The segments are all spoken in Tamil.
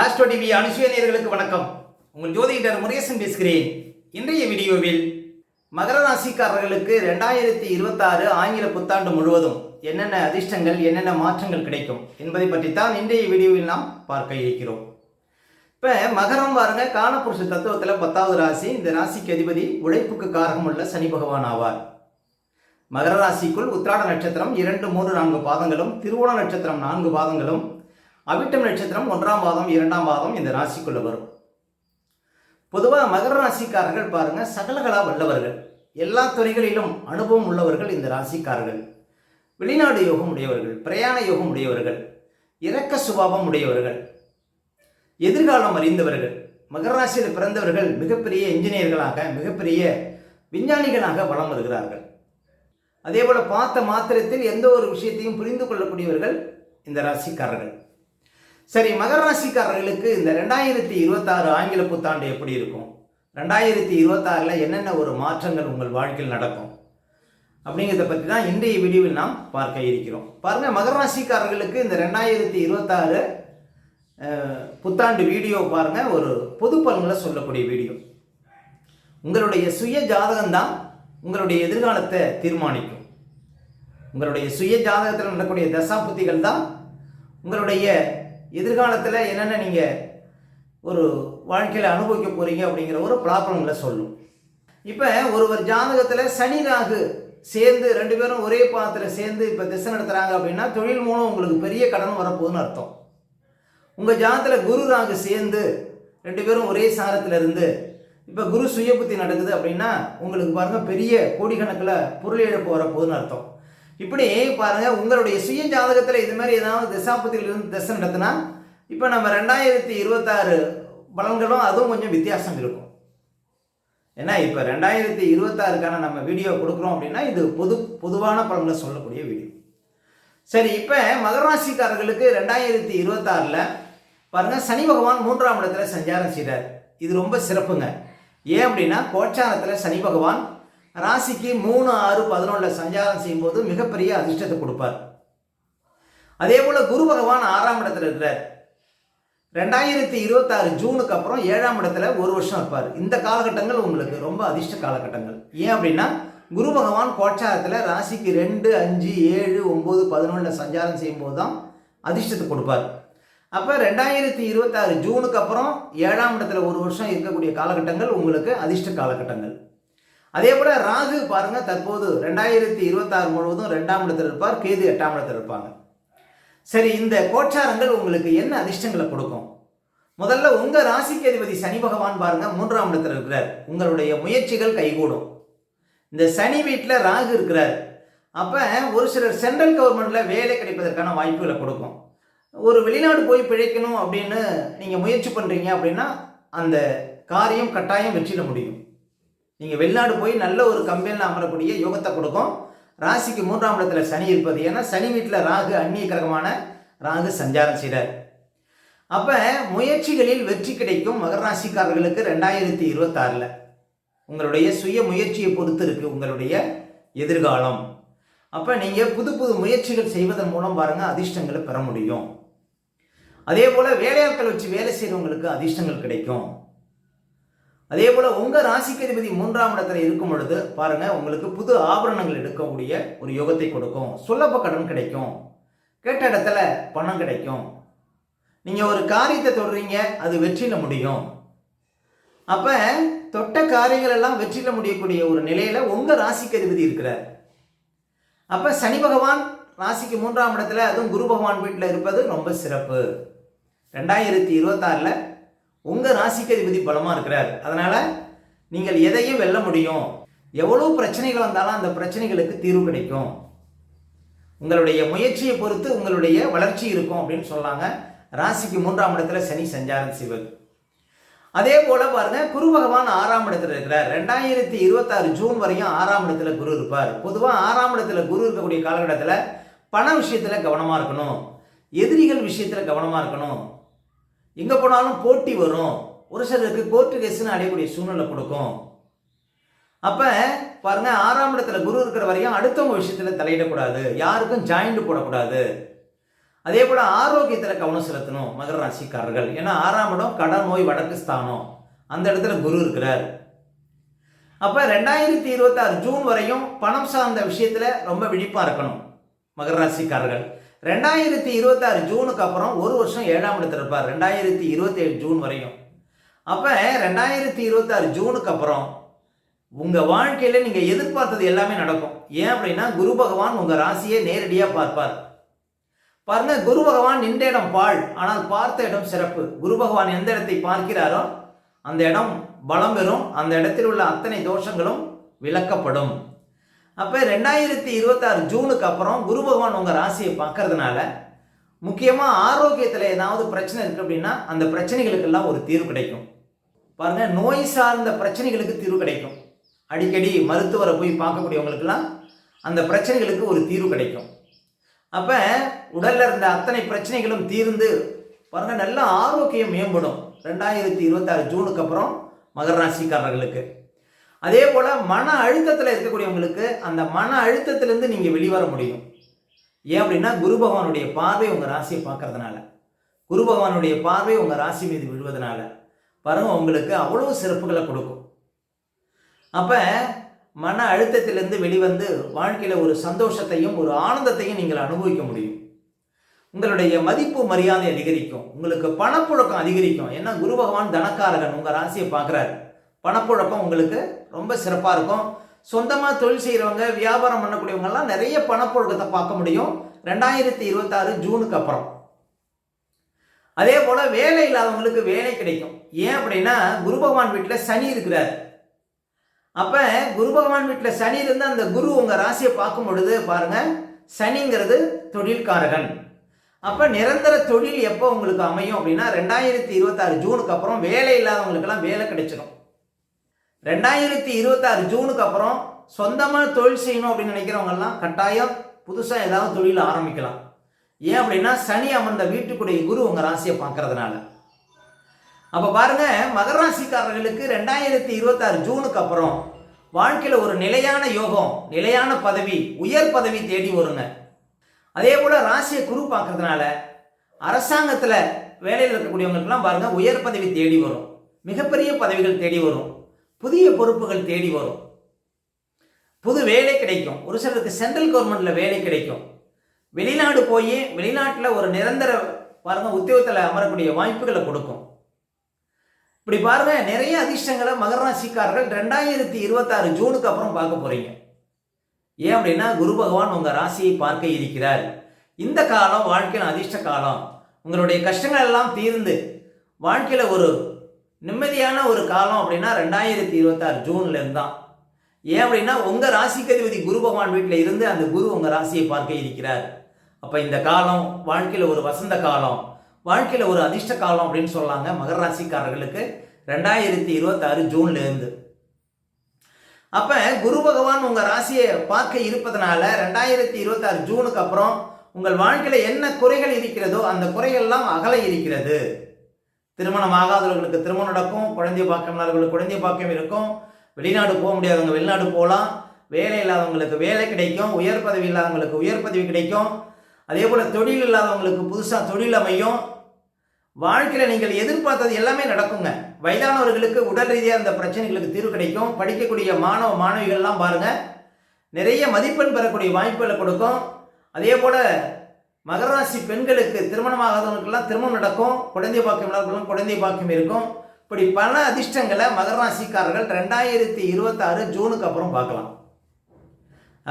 ஆஸ்ட்ரோ டிவி அனுசுயனியர்களுக்கு வணக்கம். உங்கள் ஜோதிடர் முருகேசன் பேசுகிறேன். இன்றைய வீடியோவில் மகர ராசிக்காரர்களுக்கு ரெண்டாயிரத்தி இருபத்தாறு ஆங்கில புத்தாண்டு முழுவதும் என்னென்ன அதிர்ஷ்டங்கள் என்னென்ன மாற்றங்கள் கிடைக்கும் என்பதை பற்றித்தான் இன்றைய வீடியோவில் நாம் பார்க்க இருக்கிறோம். இப்போ மகரம் பாருங்க காணப்புருஷ தத்துவத்தில் பத்தாவது ராசி இந்த ராசிக்கு அதிபதி உழைப்புக்கு காரகம் உள்ள சனி பகவான் ஆவார். மகர ராசிக்குள் உத்திராட நட்சத்திரம் இரண்டு மூன்று நான்கு பாதங்களும் திருவோண நட்சத்திரம் நான்கு பாதங்களும் அவிட்டம் நட்சத்திரம் ஒன்றாம் பாதம் இரண்டாம் பாதம் இந்த ராசிக்குள்ளே வரும். பொதுவாக மகர ராசிக்காரர்கள் பாருங்கள் சகலகலா வல்லவர்கள். எல்லா துறைகளிலும் அனுபவம் உள்ளவர்கள் இந்த ராசிக்காரர்கள். வெளிநாடு யோகம் உடையவர்கள் பிரயாண யோகம் உடையவர்கள் இரக்க சுபாவம் உடையவர்கள் எதிர்காலம் அறிந்தவர்கள். மகர ராசியில் பிறந்தவர்கள் மிகப்பெரிய இன்ஜினியர்களாக மிகப்பெரிய விஞ்ஞானிகளாக வலம் வருகிறார்கள். அதேபோல் பார்த்த மாத்திரத்தில் எந்த ஒரு விஷயத்தையும் புரிந்து கொள்ளக்கூடியவர்கள் இந்த ராசிக்காரர்கள். சரி மகர ராசிக்காரர்களுக்கு இந்த ரெண்டாயிரத்தி இருபத்தாறு ஆங்கில புத்தாண்டு எப்படி இருக்கும்? ரெண்டாயிரத்தி இருபத்தாறில் என்னென்ன ஒரு மாற்றங்கள் உங்கள் வாழ்க்கையில் நடக்கும்? அப்படிங்கிறத பற்றி தான் இன்றைய வீடியோவில் நாம் பார்க்க இருக்கிறோம். பாருங்கள் மகர ராசிக்காரர்களுக்கு இந்த ரெண்டாயிரத்தி இருபத்தாறு புத்தாண்டு வீடியோ பாருங்கள் ஒரு பொது பலன்களை சொல்லக்கூடிய வீடியோ. உங்களுடைய சுய ஜாதகம் தான் உங்களுடைய எதிர்காலத்தை தீர்மானிக்கும். உங்களுடைய சுய ஜாதகத்தில் நடக்கக்கூடிய தசாபுத்திகள் தான் உங்களுடைய எதிர்காலத்தில் என்னென்ன நீங்கள் ஒரு வாழ்க்கையில் அனுபவிக்க போகிறீங்க அப்படிங்கிற ஒரு ப்ராப்ளங்களை சொல்லும். இப்போ ஒருவர் ஜாதகத்தில் சனி ராகு சேர்ந்து ரெண்டு பேரும் ஒரே பாதத்தில் சேர்ந்து இப்போ திசை நடத்துகிறாங்க அப்படின்னா தொழில் மூலம் உங்களுக்கு பெரிய கடன் வரப்போகுதுன்னு அர்த்தம். உங்கள் ஜாதகத்தில் குரு ராகு சேர்ந்து ரெண்டு பேரும் ஒரே சாரத்தில் இருந்து இப்போ குரு சுயபுத்தி நடக்குது அப்படின்னா உங்களுக்கு பாருங்கள் பெரிய கோடிக்கணக்கில் பொருள் இழப்பு வரப்போகுதுன்னு அர்த்தம். இப்படி பாருங்கள் உங்களுடைய சுய ஜாதகத்தில் இது மாதிரி ஏதாவது திசாபத்திலிருந்து திசை நடத்தினா இப்போ நம்ம ரெண்டாயிரத்தி இருபத்தாறு பலன்களும் அதுவும் கொஞ்சம் வித்தியாசம் இருக்கும். ஏன்னா இப்போ ரெண்டாயிரத்தி இருபத்தாறுக்கான நம்ம வீடியோ கொடுக்குறோம் அப்படின்னா இது பொது பொதுவான பலன்களை சொல்லக்கூடிய வீடியோ சரி இப்போ மகராசிக்காரர்களுக்கு ரெண்டாயிரத்தி இருபத்தாறில் பாருங்கள் சனி பகவான் மூன்றாம் இடத்துல சஞ்சாரம் செய்கிறார் இது ரொம்ப சிறப்புங்க. ஏன் அப்படின்னா கோச்சாரத்தில் சனி பகவான் ராசிக்கு மூணு ஆறு பதினொன்றில் சஞ்சாரம் செய்யும்போது மிகப்பெரிய அதிர்ஷ்டத்தை கொடுப்பார். அதே போல் குரு பகவான் ஆறாம் இடத்துல இருக்கிறார். ரெண்டாயிரத்தி இருபத்தாறு ஜூனுக்கு அப்புறம் ஏழாம் இடத்துல ஒரு வருஷம் இருப்பார். இந்த காலகட்டங்கள் உங்களுக்கு ரொம்ப அதிர்ஷ்ட காலகட்டங்கள். ஏன் அப்படின்னா குரு பகவான் கோச்சாரத்தில் ராசிக்கு ரெண்டு அஞ்சு ஏழு ஒம்பது பதினொன்றில் சஞ்சாரம் செய்யும்போது தான் அதிர்ஷ்டத்தை கொடுப்பார். அப்போ ரெண்டாயிரத்தி இருபத்தாறு ஜூனுக்கு அப்புறம் ஏழாம் இடத்துல ஒரு வருஷம் இருக்கக்கூடிய காலகட்டங்கள் உங்களுக்கு அதிர்ஷ்ட காலகட்டங்கள். அதே போல் ராகு பாருங்கள் தற்போது ரெண்டாயிரத்தி இருபத்தாறு முழுவதும் ரெண்டாம் இடத்தில் இருப்பார் கேது எட்டாம் இடத்தில் இருப்பாங்க. சரி இந்த கோச்சாரங்கள் உங்களுக்கு என்ன அதிர்ஷ்டங்களை கொடுக்கும்? முதல்ல உங்கள் ராசிக்கு அதிபதி சனி பகவான் பாருங்கள் மூன்றாம் இடத்துல இருக்கிறார். உங்களுடைய முயற்சிகள் கைகூடும். இந்த சனி வீட்டில் ராகு இருக்கிறார். அப்போ ஒரு சிலர் சென்ட்ரல் கவர்மெண்ட்டில் வேலை கிடைப்பதற்கான வாய்ப்புகளை கொடுக்கும். ஒரு வெளிநாடு போய் பிழைக்கணும் அப்படின்னு நீங்கள் முயற்சி பண்ணுறீங்க அப்படின்னா அந்த காரியம் கட்டாயம் வெற்றிட முடியும். நீங்கள் வெளிநாடு போய் நல்ல ஒரு கம்பெனியில் அமரக்கூடிய யோகத்தை கொடுக்கும். ராசிக்கு மூன்றாம் இடத்துல சனி இருப்பது. ஏன்னா சனி வீட்டில் ராகு அந்நிய கிரகமான ராகு சஞ்சாரம் செய்கிறார் அப்போ முயற்சிகளில் வெற்றி கிடைக்கும் மகர ராசிக்காரர்களுக்கு ரெண்டாயிரத்தி இருபத்தாறில். உங்களுடைய சுய முயற்சியை பொறுத்து இருக்குது உங்களுடைய எதிர்காலம். அப்போ நீங்கள் புது புது முயற்சிகள் செய்வதன் மூலம் பாருங்கள் அதிர்ஷ்டங்களை பெற முடியும். அதே போல் வேலையாட்கள் வச்சு வேலை செய்கிறவங்களுக்கு அதிர்ஷ்டங்கள் கிடைக்கும். அதே போல் உங்கள் ராசிக்கு அதிபதி மூன்றாம் இடத்துல இருக்கும் பொழுது பாருங்கள் உங்களுக்கு புது ஆபரணங்கள் எடுக்கக்கூடிய ஒரு யோகத்தை கொடுக்கும். சுலப கடன் கிடைக்கும். கேட்ட இடத்துல பணம் கிடைக்கும். நீங்கள் ஒரு காரியத்தை தொடுறீங்க அது வெற்றியில் முடியும். அப்போ தொட்ட காரியங்கள் எல்லாம் வெற்றியில் முடியக்கூடிய ஒரு நிலையில் உங்கள் ராசிக்கு அதிபதி இருக்கிறார். அப்போ சனி பகவான் ராசிக்கு மூன்றாம் இடத்துல அதுவும் குரு பகவான் வீட்டில் இருப்பது ரொம்ப சிறப்பு. ரெண்டாயிரத்தி இருபத்தாறில் உங்கள் ராசிக்கு அதிபதி பலமாக இருக்கிறார். அதனால் நீங்கள் எதையும் வெல்ல முடியும். எவ்வளோ பிரச்சனைகள் வந்தாலும் அந்த பிரச்சனைகளுக்கு தீர்வு கிடைக்கும். உங்களுடைய முயற்சியை பொறுத்து உங்களுடைய வளர்ச்சி இருக்கும் அப்படின்னு சொல்லாங்க. ராசிக்கு மூன்றாம் இடத்துல சனி சஞ்சாரம் செய்வது அதே போல பாருங்க குரு பகவான் ஆறாம் இடத்துல இருக்கிறார். ரெண்டாயிரத்தி இருபத்தாறு ஜூன் வரையும் ஆறாம் இடத்துல குரு இருப்பார். பொதுவாக ஆறாம் இடத்துல குரு இருக்கக்கூடிய காலகட்டத்தில் பண விஷயத்தில் கவனமாக இருக்கணும். எதிரிகள் விஷயத்தில் கவனமாக இருக்கணும். எங்கே போனாலும் போட்டி வரும். ஒரு சிலருக்கு கோர்ட்டு அடையக்கூடிய சூழ்நிலை கொடுக்கும். அப்போ பாருங்க ஆறாம் இடத்துல குரு இருக்கிற வரையும் அடுத்தவங்க விஷயத்தில் தலையிடக்கூடாது. யாருக்கும் ஜாயிண்ட் போடக்கூடாது. அதே போல் ஆரோக்கியத்தில் கவனம் செலுத்தணும் மகர ராசிக்காரர்கள். ஏன்னா ஆறாம் இடம் கடன் நோய் வடக்கு ஸ்தானம். அந்த இடத்துல குரு இருக்கிறார். அப்போ ரெண்டாயிரத்தி இருபத்தாறு ஜூன் வரையும் பணம் சார்ந்த விஷயத்தில் ரொம்ப விழிப்பாக இருக்கணும் மகர ராசிக்காரர்கள். ரெண்டாயிரத்தி இருபத்தாறு ஜூனுக்கு அப்புறம் ஒரு வருஷம் ஏழாம் இடத்துல இருப்பார். ரெண்டாயிரத்தி இருபத்தேழு ஜூன் வரையும். அப்போ ரெண்டாயிரத்தி இருபத்தாறு ஜூனுக்கு அப்புறம் உங்கள் வாழ்க்கையில் நீங்கள் எதிர்பார்த்தது எல்லாமே நடக்கும். ஏன் அப்படின்னா குரு பகவான் உங்கள் ராசியை நேரடியாக பார்ப்பார். பாருங்க குரு பகவான் நின்ற இடம் பாழ் ஆனால் பார்த்த இடம் சிறப்பு. குரு பகவான் எந்த இடத்தை பார்க்கிறாரோ அந்த இடம் பலம் பெறும். அந்த இடத்தில் உள்ள அத்தனை தோஷங்களும் விளக்கப்படும். அப்போ ரெண்டாயிரத்தி இருபத்தாறு ஜூனுக்கு அப்புறம் குரு பகவான் உங்கள் ராசியை பார்க்கறதுனால முக்கியமாக ஆரோக்கியத்தில் ஏதாவது பிரச்சனை இருக்குது அப்படின்னா அந்த பிரச்சனைகளுக்கெல்லாம் ஒரு தீர்வு கிடைக்கும். பாருங்கள் நோய் சார்ந்த பிரச்சனைகளுக்கு தீர்வு கிடைக்கும். அடிக்கடி மருத்துவரை போய் பார்க்கக்கூடியவங்களுக்கெல்லாம் அந்த பிரச்சனைகளுக்கு ஒரு தீர்வு கிடைக்கும். அப்போ உடலில் இருந்த அத்தனை பிரச்சனைகளும் தீர்ந்து பாருங்கள் நல்ல ஆரோக்கியம் மேம்படும். ரெண்டாயிரத்தி இருபத்தாறு ஜூனுக்கு அப்புறம் மகர ராசிக்காரர்களுக்கு. அதே போல் மன அழுத்தத்தில் இருக்கக்கூடியவங்களுக்கு அந்த மன அழுத்தத்திலேருந்து நீங்கள் வெளிவர முடியும். ஏன் அப்படின்னா குரு பகவானுடைய பார்வை உங்கள் ராசியை பார்க்கறதுனால. குரு பகவானுடைய பார்வை உங்கள் ராசி மீது விழுவதனால. பாருங்க உங்களுக்கு அவ்வளவு சிறப்புகளை கொடுக்கும். அப்போ மன அழுத்தத்திலிருந்து வெளிவந்து வாழ்க்கையில் ஒரு சந்தோஷத்தையும் ஒரு ஆனந்தத்தையும் நீங்கள் அனுபவிக்க முடியும். உங்களுடைய மதிப்பு மரியாதை அதிகரிக்கும். உங்களுக்கு பணப்புழக்கம் அதிகரிக்கும். ஏன்னா குரு பகவான் தனக்காரகன் உங்கள் ராசியை பார்க்குறாரு. பணப்புழக்கம் உங்களுக்கு ரொம்ப சிறப்பாக இருக்கும். சொந்தமாக தொழில் செய்கிறவங்க வியாபாரம் பண்ணக்கூடியவங்கெல்லாம் நிறைய பணப்புழக்கத்தை பார்க்க முடியும். ரெண்டாயிரத்தி இருபத்தாறு ஜூனுக்கு அப்புறம். அதே போல் வேலை இல்லாதவங்களுக்கு வேலை கிடைக்கும். ஏன் அப்படின்னா குரு பகவான் வீட்டில் சனி இருக்கிறார். அப்போ குரு பகவான் வீட்டில் சனி இருந்து அந்த குரு உங்கள் ராசியை பார்க்கும் பொழுது பாருங்கள் சனிங்கிறது தொழில்காரகன். அப்போ நிரந்தர தொழில் எப்போ உங்களுக்கு அமையும் அப்படின்னா ரெண்டாயிரத்தி இருபத்தாறு ஜூனுக்கு அப்புறம் வேலை இல்லாதவங்களுக்கெல்லாம் வேலை கிடைச்சிடும் ரெண்டாயிரத்தி இருபத்தாறு ஜூனுக்கு அப்புறம் சொந்தமாக தொழில் செய்யணும் அப்படின்னு நினைக்கிறவங்கெல்லாம் கட்டாயம் புதுசாக ஏதாவது தொழில் ஆரம்பிக்கலாம். ஏன் அப்படின்னா சனி அமர்ந்த வீட்டுக்குடைய குரு உங்கள் ராசியை பார்க்கறதுனால. அப்போ பாருங்க மகர ராசிக்காரர்களுக்கு ரெண்டாயிரத்தி இருபத்தாறு ஜூனுக்கு அப்புறம் வாழ்க்கையில் ஒரு நிலையான யோகம் நிலையான பதவி உயர் பதவி தேடி வருங்க. அதே போல் ராசியை குரு பார்க்கறதுனால அரசாங்கத்தில் வேலையில் இருக்கக்கூடியவங்களுக்கெல்லாம் பாருங்க உயர் பதவி தேடி வரும். மிகப்பெரிய பதவிகள் தேடி வரும். புதிய பொறுப்புகள் தேடி வரும். புது வேலை கிடைக்கும். ஒரு சிலருக்கு சென்ட்ரல் கவர்மெண்ட்ல வேலை கிடைக்கும். வெளிநாடு போய் வெளிநாட்டில் ஒரு நிரந்தர பாருங்க உத்தியோகத்தில் அமரக்கூடிய வாய்ப்புகளை கொடுக்கும். இப்படி பாருங்க நிறைய அதிர்ஷ்டங்களை மகர ராசிக்காரர்கள் ரெண்டாயிரத்தி இருபத்தாறு ஜூனுக்கு அப்புறம் பார்க்க போறீங்க. ஏன் அப்படின்னா குரு பகவான் உங்க ராசியை பார்க்க இருக்கிறார். இந்த காலம் வாழ்க்கையின் அதிர்ஷ்ட காலம். உங்களுடைய கஷ்டங்கள் எல்லாம் தீர்ந்து வாழ்க்கையில ஒரு நிம்மதியான ஒரு காலம் அப்படின்னா ரெண்டாயிரத்தி இருபத்தாறு ஜூன்ல இருந்தான் ஏன் அப்படின்னா உங்க ராசிக்கு அதிபதி குரு பகவான் வீட்டில் இருந்து அந்த குரு உங்க ராசியை பார்க்க இருக்கிறார். அப்ப இந்த காலம் வாழ்க்கையில ஒரு வசந்த காலம் வாழ்க்கையில ஒரு அதிர்ஷ்ட காலம் அப்படின்னு சொல்லாங்க மகர ராசிக்காரர்களுக்கு ரெண்டாயிரத்தி இருபத்தாறு ஜூன்ல இருந்து. அப்ப குரு பகவான் உங்க ராசியை பார்க்க இருப்பதனால ரெண்டாயிரத்தி இருபத்தாறு ஜூனுக்கு அப்புறம் உங்கள் வாழ்க்கையில என்ன குறைகள் இருக்கிறதோ அந்த குறைகள்லாம் அகல இருக்கிறது. திருமணம் ஆகாதவர்களுக்கு திருமணம் நடக்கும் குழந்தை பாக்கியம்னாதவர்களுக்கு குழந்தை பாக்கியம் இருக்கும். வெளிநாடு போக முடியாதவங்க வெளிநாடு போகலாம். வேலை இல்லாதவங்களுக்கு வேலை கிடைக்கும். உயர் பதவி இல்லாதவங்களுக்கு உயர் பதவி கிடைக்கும். அதே போல் தொழில் இல்லாதவங்களுக்கு புதுசாக தொழில் அமையும். வாழ்க்கையில் நீங்கள் எதிர்பார்த்தது எல்லாமே நடக்குங்க. வயதானவர்களுக்கு உடல் ரீதியாக அந்த பிரச்சனைகளுக்கு தீர்வு கிடைக்கும். படிக்கக்கூடிய மாணவ மாணவிகள்லாம் பாருங்கள் நிறைய மதிப்பெண் பெறக்கூடிய வாய்ப்புகளை கொடுக்கும். அதே போல் மகராசி பெண்களுக்கு திருமணமாகாதவங்களுக்கெல்லாம் திருமணம் நடக்கும். குழந்தை பாக்கியம் இல்லாதவர்களும் குழந்தை பாக்கியம் இருக்கும். இப்படி பல அதிர்ஷ்டங்களை மகராசிக்காரர்கள் ரெண்டாயிரத்தி இருபத்தாறு ஜூனுக்கு அப்புறம் பார்க்கலாம்.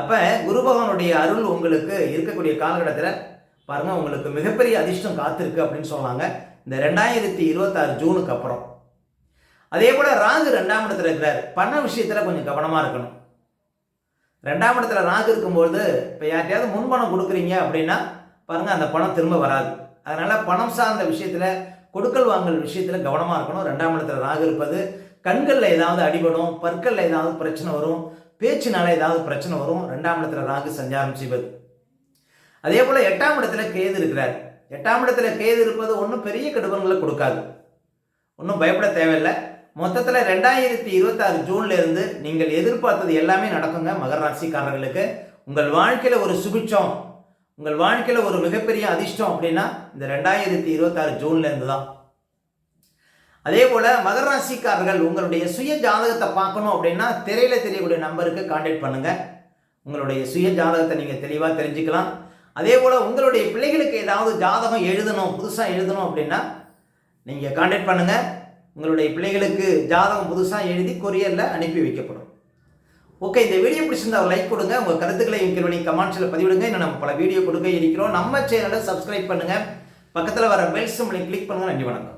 அப்போ குரு பகவானுடைய அருள் உங்களுக்கு இருக்கக்கூடிய காலகட்டத்தில் பாருங்க உங்களுக்கு மிகப்பெரிய அதிர்ஷ்டம் காத்திருக்கு அப்படின்னு சொன்னாங்க. இந்த ரெண்டாயிரத்தி இருபத்தாறு ஜூனுக்கு அப்புறம். அதே போல் ராகு ரெண்டாம் இடத்துல இருக்கிறார். பண விஷயத்தில் கொஞ்சம் கவனமாக இருக்கணும். ரெண்டாம் இடத்துல ராகு இருக்கும்போது இப்போ யார்கிட்டயாவது முன்பணம் கொடுக்குறீங்க அப்படின்னா பாருங்கள் அந்த பணம் திரும்ப வராது. அதனால் பணம் சார்ந்த விஷயத்தில் கொடுக்கல் வாங்கல் விஷயத்தில் கவனமாக இருக்கணும். ரெண்டாம் இடத்துல ராகு இருப்பது கண்களில் ஏதாவது அடிபடும் பற்களில் ஏதாவது பிரச்சனை வரும் பேச்சினால ஏதாவது பிரச்சனை வரும் ரெண்டாம் இடத்துல ராகு சஞ்சாரம் செய்வது. அதே போல் எட்டாம் இடத்துல கேது இருக்கிறார். எட்டாம் இடத்துல கேது இருப்பது ஒன்றும் பெரிய கெடுபங்களை கொடுக்காது. ஒன்றும் பயப்பட தேவையில்லை. மொத்தத்தில் ரெண்டாயிரத்தி இருபத்தாறு ஜூன்லேருந்து நீங்கள் எதிர்பார்த்தது எல்லாமே நடக்குங்க மகர ராசிக்காரர்களுக்கு. உங்கள் வாழ்க்கையில் ஒரு சுபிட்சம் உங்கள் வாழ்க்கையில் ஒரு மிகப்பெரிய அதிர்ஷ்டம் அப்படின்னா இந்த ரெண்டாயிரத்தி இருபத்தாறு ஜூன்ல இருந்து தான் அதே போல் மகர ராசிக்காரர்கள் உங்களுடைய சுய ஜாதகத்தை பார்க்கணும் அப்படின்னா திரையில் தெரியக்கூடிய நம்பருக்கு காண்டாக்ட் பண்ணுங்கள் உங்களுடைய சுய ஜாதகத்தை நீங்கள் தெளிவாக தெரிஞ்சுக்கலாம். அதே போல் உங்களுடைய பிள்ளைகளுக்கு ஏதாவது ஜாதகம் எழுதணும் புதுசாக எழுதணும் அப்படின்னா நீங்கள் காண்டாக்ட் பண்ணுங்கள் உங்களுடைய பிள்ளைகளுக்கு ஜாதகம் புதுசாக எழுதி கொரியரில் அனுப்பி வைக்கப்படும். ஓகே இந்த வீடியோ பிடிச்சிருந்தா லைக் கொடுங்க. உங்கள் கருத்துக்களை கீழ்வழி கமெண்ட்ஸில் பதிவிடுங்க. இன்னும் நம்ம பல வீடியோ கொடுக்க இருக்கிறோம். நம்ம சேனலை சப்ஸ்கிரைப் பண்ணுங்கள் பக்கத்தில் வர பெல் சிம்பிளை கிளிக் பண்ணுங்கள் நன்றி வணக்கம்.